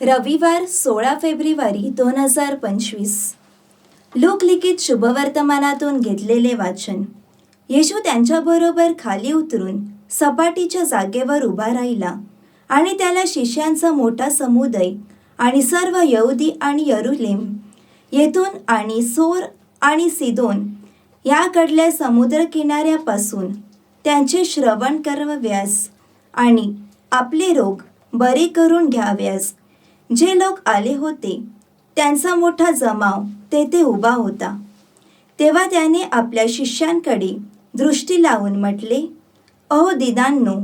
रविवार सोळा फेब्रुवारी दोन हजार पंचवीस. लोकलिखित शुभवर्तमानातून घेतलेले वाचन. येशू त्यांच्याबरोबर खाली उतरून सपाटीच्या जागेवर उभा राहिला आणि त्याला शिष्यांचा मोठा समुदय आणि सर्व यहुदी आणि यरुलेम येथून आणि सोर आणि सिदोन याकडल्या समुद्रकिनाऱ्यापासून त्यांचे श्रवण करव्यास आणि आपले रोग बरे करून घ्याव्यास जे लोक आले होते त्यांचा मोठा जमाव तेथे उभा होता. तेव्हा त्याने आपल्या शिष्यांकडे दृष्टी लावून म्हटले अहो दिदांनो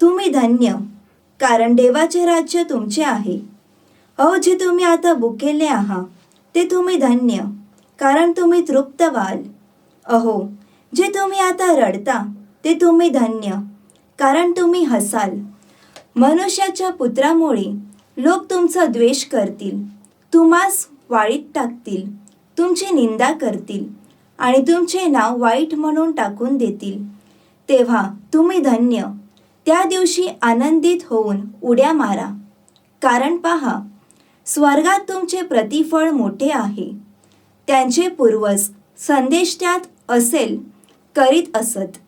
तुम्ही धन्य कारण देवाचे राज्य तुमचे आहे. अहो जे तुम्ही आता भुकेले आहात ते तुम्ही धन्य कारण तुम्ही तृप्त व्हाल. अहो जे तुम्ही आता रडता ते तुम्ही धन्य कारण तुम्ही हसाल. मनुष्याच्या पुत्रामुळे लोक तुमचा द्वेष करतील. तुम्हास वाळीत टाकतील. तुमची निंदा करतील. आणि तुमचे नाव वाईट म्हणून टाकून देतील. तेव्हा तुम्ही धन्य. त्या दिवशी आनंदित होऊन उड्या मारा. कारण पहा स्वर्गात तुमचे प्रतिफळ मोठे आहे. त्यांचे पूर्वज संदेश त्यात असेल करीत असत.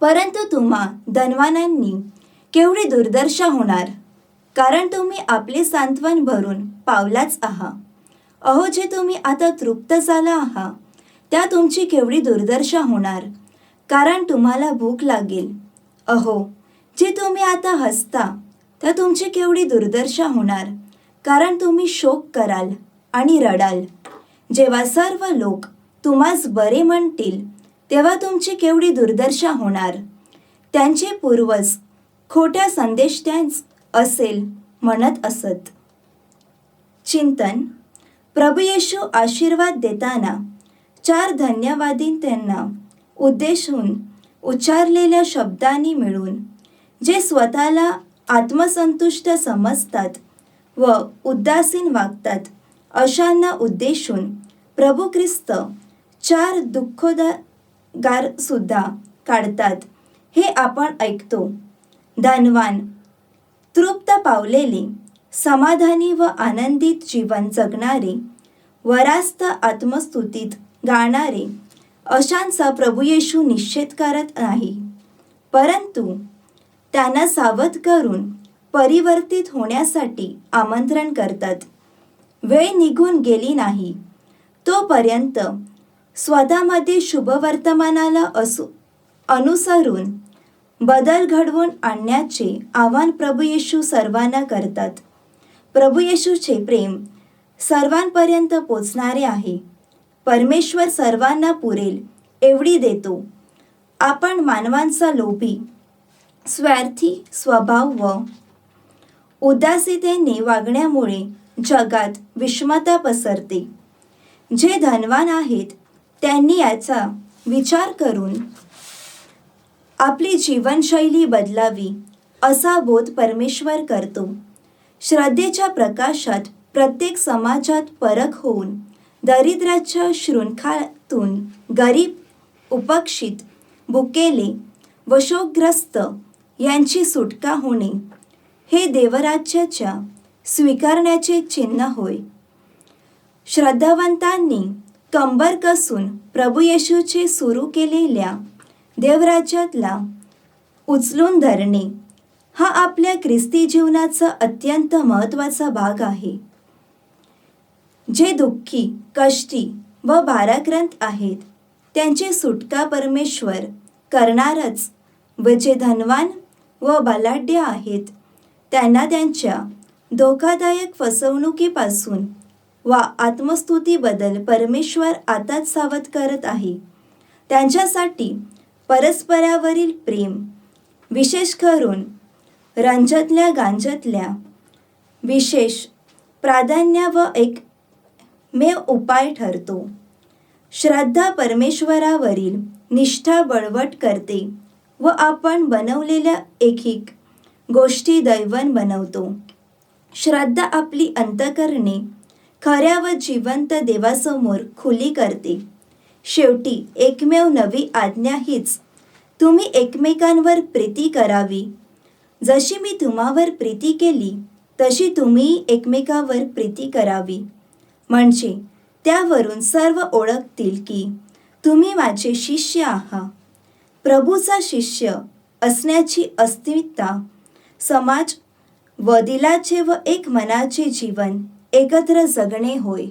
परंतु तुम्हा धनवानांनी केवढी दुर्दर्शा होणार? कारण तुम्ही आपले सांत्वन भरून पावलाच आहात अहो जे तुम्ही आता तृप्त झाला आहात त्या तुमची केवढी दुर्दशा होणार कारण तुम्हाला भूक लागेल. अहो जे तुम्ही आता हसता त्या तुमची केवढी दुर्दशा होणार कारण तुम्ही शोक कराल आणि रडाल. जेव्हा सर्व लोक तुम्हास बरे म्हणतील तेव्हा तुमची केवढी दुर्दशा होणार. त्यांचे पूर्वज खोट्या संदेष्ट्यांच असेल म्हणत असत. चिंतन. प्रभू येशू आशीर्वाद देताना चार धन्यवादी त्यांना उद्देशून उच्चारलेल्या शब्दांनी मिळून जे स्वतःला आत्मसंतुष्ट समजतात व उदासीन वागतात अशांना उद्देशून प्रभू ख्रिस्त चार दुःखोदगारसुद्धा काढतात हे आपण ऐकतो. धनवान. तृप्त पावलेले समाधानी व आनंदित जीवन जगणारे वरास्त आत्मस्तुतीत गाणारे अशांचा प्रभू येशू निश्चित करत नाही. परंतु त्यांना सावध करून परिवर्तित होण्यासाठी आमंत्रण करतात. वेळ निघून गेली नाही. तोपर्यंत स्वतःमध्ये शुभवर्तमानाला असू अनुसरून बदल घडवून आणण्याचे आव्हान प्रभू येशू सर्वांना करतात. प्रभू येशूचे प्रेम सर्वांपर्यंत पोचणारे आहे. परमेश्वर सर्वांना पुरेल एवढी देतो. आपण मानवांचा लोभी स्वार्थी स्वभाव व उदासीतेने वागण्यामुळे जगात विषमता पसरते. जे धनवान आहेत त्यांनी याचा विचार करून आपली जीवनशैली बदलावी असा बोध परमेश्वर करतो. श्रद्धेच्या प्रकाशात प्रत्येक समाजात परख होऊन दरिद्राच्या शृंखलातून गरीब उपेक्षित बुकेले व शोकग्रस्त यांची सुटका होणे हे देवराज्याच्या स्वीकारण्याचे चिन्ह होय. श्रद्धावंतांनी कंबर कसून प्रभू येशूचे सुरू केलेल्या देवराज्यातला उचलून धरणे हा आपल्या ख्रिस्ती जीवनाचा अत्यंत महत्त्वाचा भाग आहे. जे दुःखी कष्टी व भाराक्रांत आहेत त्यांची सुटका परमेश्वर करणारच व जे धनवान व बलाढ्य आहेत. त्यांना त्यांच्या धोकादायक फसवणुकीपासून वा आत्मस्तुतीबद्दल परमेश्वर आताच सावध करत आहे. त्यांच्यासाठी परस्परावरील प्रेम विशेष करून रंजतल्या गांजतल्या विशेष प्राधान्य व एक मेव उपाय ठरतो. श्रद्धा परमेश्वरावरील निष्ठा बळवट करते व आपण बनवलेल्या एकेक गोष्टी दैवन बनवतो. श्रद्धा आपली अंतकरणे खऱ्या व जिवंत देवासमोर खुली करते. शेवटी एकमेव नवी आज्ञा हीच. तुम्ही एकमेकांवर प्रीती करावी. जशी मी तुम्हावर प्रीती केली तशी तुम्ही एकमेकावर प्रीती करावी. म्हणजे त्यावरून सर्व ओळखतील की तुम्ही माझे शिष्य आहात. प्रभूचा शिष्य असण्याची अस्मिता समाज व दिलाचे व एक मनाचे जीवन एकत्र जगणे होय.